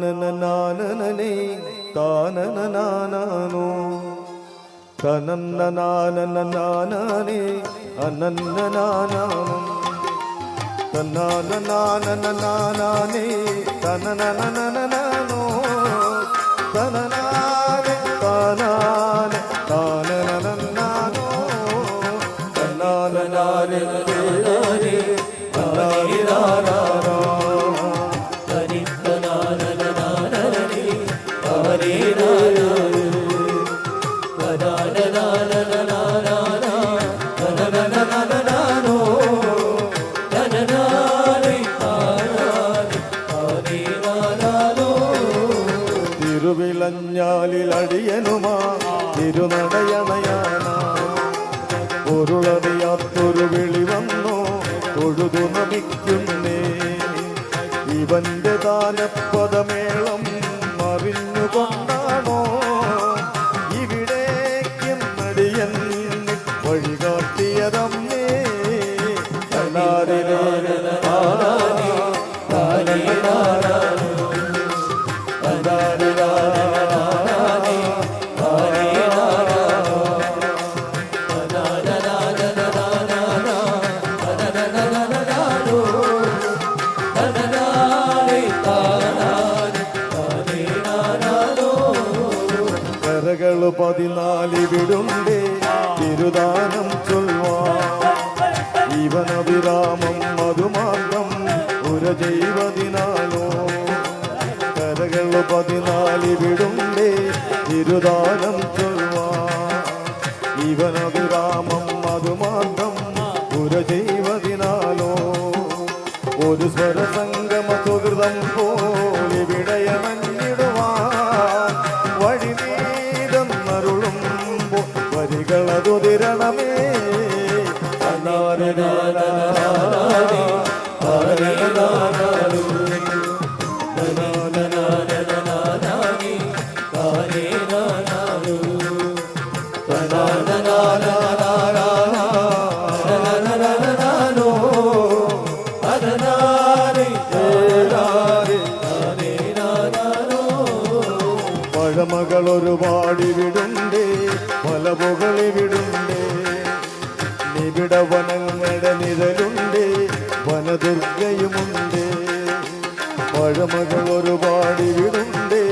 തനിത്തനാനനാനനനേ താനനനാനാനോ തനന്നനാനനാനേ അനന്നനാനാനം തന്നാനനാനനാനേ തനനനനനനോ തനനാനെ ഇവന്റെ ദാനപദമേളം അറിഞ്ഞുകൊണ്ടാണോ ജീവനവിരാമം മധുമാർഗം ഉര കരകൾ കരകൾ പതിനാലിവിടുണ്ടേ തിരുദാനം ചൊൽവാൻ ജീവനവിരാമം മധുമാർഗം ഒരു ജൈവദിനാലോ. ഒരു സ്വരസംഗമ സുഹൃതം പോലിവിടയമഞ്ഞിടുവാൻ നിഴലുണ്ടേ വനദുർഗയുമുണ്ട്. പഴമകൾ ഒരുപാടിവിടുണ്ടേ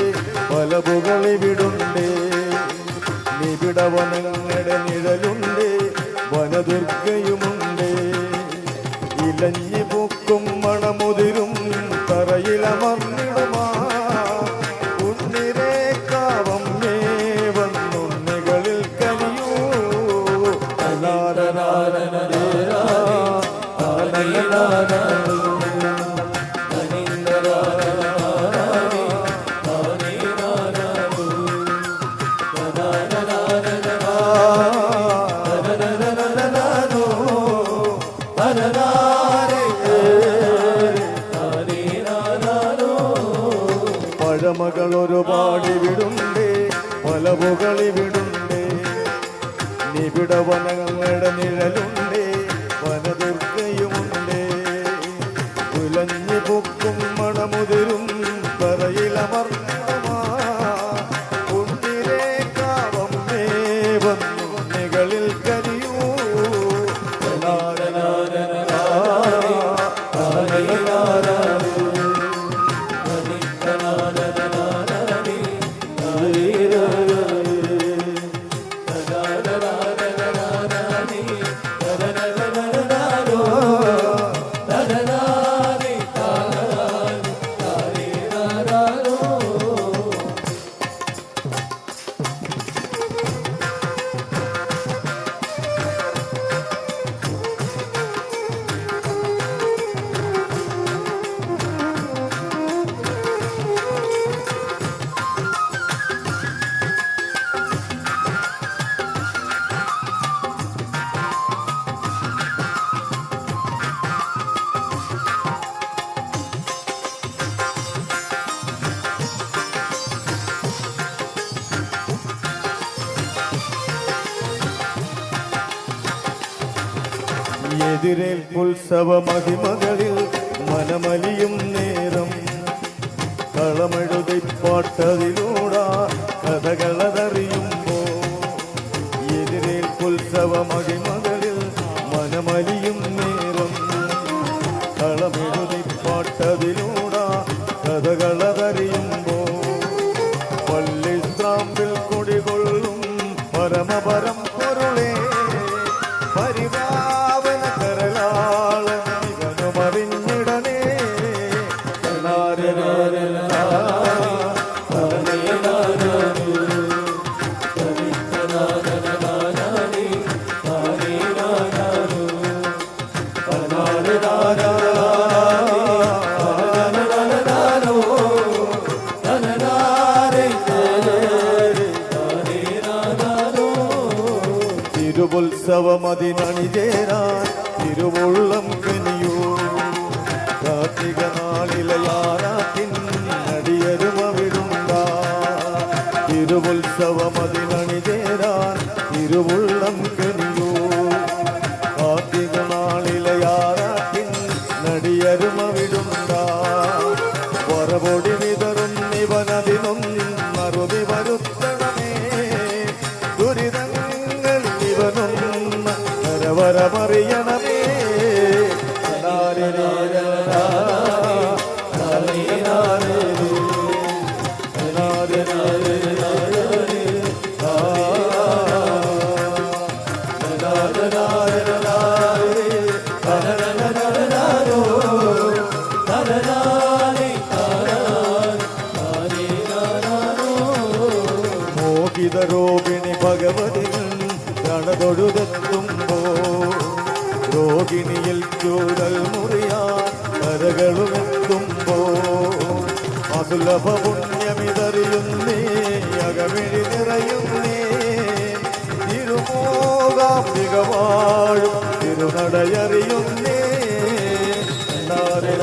മലമുകളിവിടുണ്ടേ നിബിട വനങ്ങളുടെ നിഴലുണ്ട് വനദുർഗയുമുണ്ട്. ഇലഞ്ഞി Oh. എതിരേൽപ്പുത്സവ മഹിമകളിൽ മനമലിയും നേരം. കളമെഴുതിപ്പാട്ടതിലൂടെ പാട്ടതിലൂടെ കഥകളതറിയുമ്പോ എതിരേൽപ്പുത്സവ മഹിമകളിൽ മനമലിയും തിരുവുത്സവമതിനണിചേരാൻ തിരുവുള്ളം കനിയൂ കാർത്തിക നാളിലയാറാത്തിൻ നടിയരുമവിടുണ്ട തിരുവുത്സവമതിനണിചേരാൻ തിരുവുള്ളം കനിയൂ കരവരമറിയണമേ മോഹിത രോഗിണി ഭഗവതികൾ കണതൊഴുതെത്തുമ്പോ രോഗിണിയിൽ ചൂടൽ മുറിയാൻ കരകളുമെത്തുമ്പോ അസുലഭ പുണ്യമിതറിയുന്നേ അകമിഴി നിറയുന്നേ തിരുമോകാംബിക വാഴും തിരുനടയറിയുന്നേ നാരി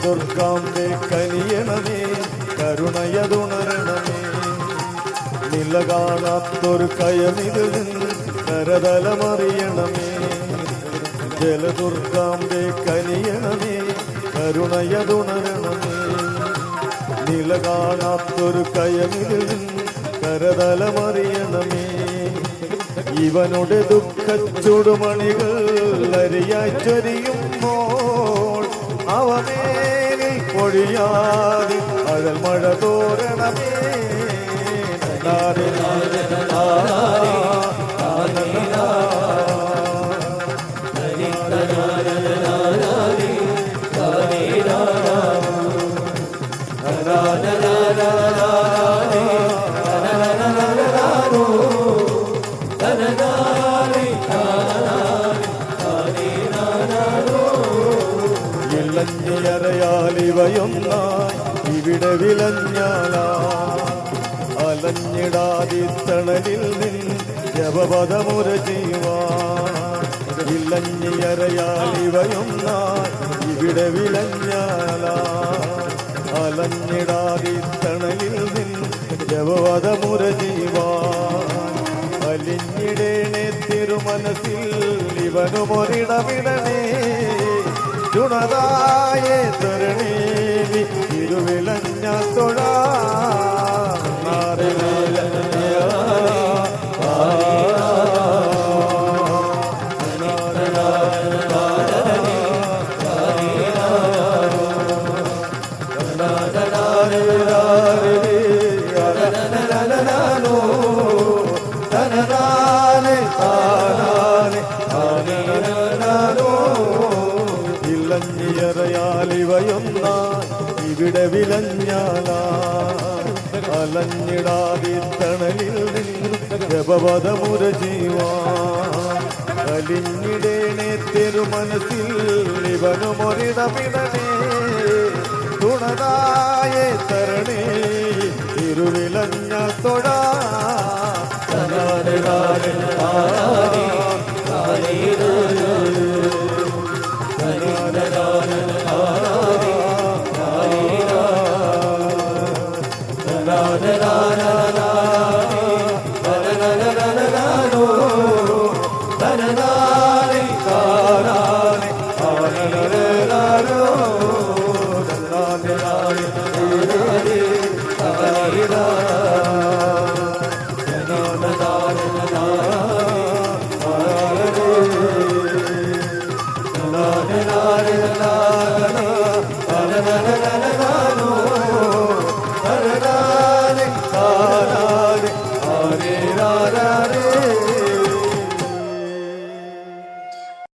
ജലദുർഗാംബെ കനിയണമേ കരുണയതുണരണമേ. നില കാണാത്തൊരു കയമിതിൽ കരതലമറിയണമേ. ജലദുർഗാംബെ കനിയണമേ കരുണയതുണരണമേ. നില കാണാത്തൊരു കയമിതിൽ കരതലമറിയണമേ. ഇവനുടെ ദുഃഖച്ചുടുമണികൾ അരിയായി ചൊരിയുമ്പോൾ അവമേനിൽ പൊഴിയാതെ അഴൽ മഴ തോരണമേ. നാരി നാരി ഇവിടെ വിലഞ്ഞാലാ. അലഞ്ഞിടാതിത്തണലിൽ നിന്ന് ജപപദമുര ചെയ്യുവാൻ ഇളഞ്ഞിയറയാലിവയൊന്നായി ഇവിടെ വിലഞ്ഞാലാ. അലഞ്ഞിടാതിത്തണലിൽ നിന്ന് ജപപദമുര ജീവാ അലിഞ്ഞിടേണേ തിരുമനസിൽ ഇവനുമൊരിടമിടണേ ചുണതായേ തരണേവി ഇളഞ്ഞിയറയാലിവയൊന്നാ ഇവിടെ വിലഞ്ഞാലാ അലഞ്ഞിടാതിത്തണലിൽ ജപവതമുര ജീവാൻ. അലിഞ്ഞിടേണേ തിരുമനസിൽ ഇവനുമൊരിടമിടനേ തുണതായ തരണേ. തിരുവിലഞ്ഞത്തോടാ da da da Lord.